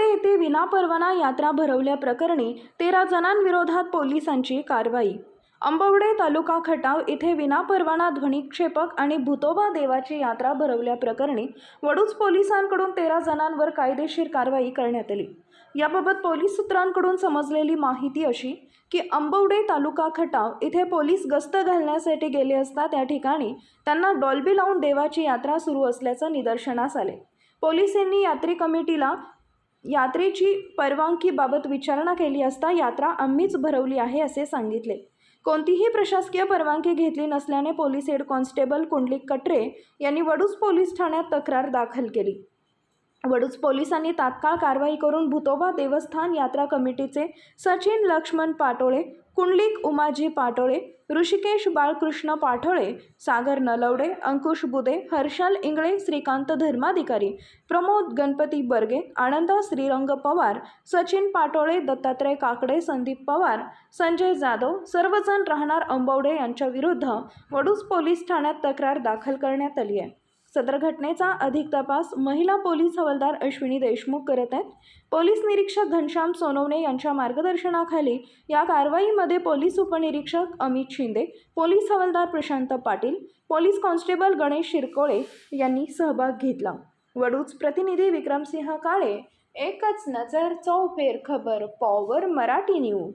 येथे विनापरवाना यात्रा भरवल्याप्रकरणी तेरा जणांविरोधात पोलिसांची कारवाई. अंबवडे तालुका खटाव इथे विनापरवाना ध्वनिक्षेपक आणि भूतोबा देवाची यात्रा भरवल्याप्रकरणी वडूज पोलिसांकडून तेरा जणांवर कायदेशीर कारवाई करण्यात आली. याबाबत पोलीस सूत्रांकडून समजलेली माहिती अशी की आंबवडे तालुका खटाव इथे पोलीस गस्त घालण्यासाठी गेले असता त्या ठिकाणी त्यांना डॉल्बी लावून देवाची यात्रा सुरू असल्याचं निदर्शनास आले. पोलिसांनी यात्री कमिटीला यात्रेची परवानगीबाबत विचारणा केली असता यात्रा आम्हीच भरवली आहे असे सांगितले. कोणतीही प्रशासकीय परवानगी घेतली नसल्याने police head constable Kundalik Katre यांनी वडूज पोलीस ठाण्यात तक्रार दाखल केली. वडूज पोलिसांनी तात्काळ कारवाई करून भूतोबा देवस्थान यात्रा कमिटीचे सचिन लक्ष्मण पाटोळे कुंडलिक उमाजी पाटोळे ऋषिकेश बाळकृष्ण पाठोळे सागर नलवडे अंकुश बुदे हर्षल इंगळे श्रीकांत धर्माधिकारी प्रमोद गणपती बर्गे आनंद श्रीरंग पवार सचिन पाटोळे दत्तात्रय काकडे संदीप पवार संजय जाधव सर्वजण राहणार अंबवडे यांच्याविरुद्ध वडूस वडूज पोलीस ठाण्यात तक्रार दाखल करण्यात आली आहे. सदर घटनेचा अधिक तपास महिला पोलीस हवालदार अश्विनी देशमुख करत आहेत. पोलीस निरीक्षक घनश्याम सोनवणे यांच्या मार्गदर्शनाखाली या कारवाईमध्ये पोलीस उपनिरीक्षक अमित शिंदे पोलीस हवालदार प्रशांत पाटील पोलीस कॉन्स्टेबल गणेश शिरकोळे यांनी सहभाग घेतला. वडूच प्रतिनिधी विक्रमसिंह काळे एकच नजर चौफेर खबर पॉवर मराठी न्यूज.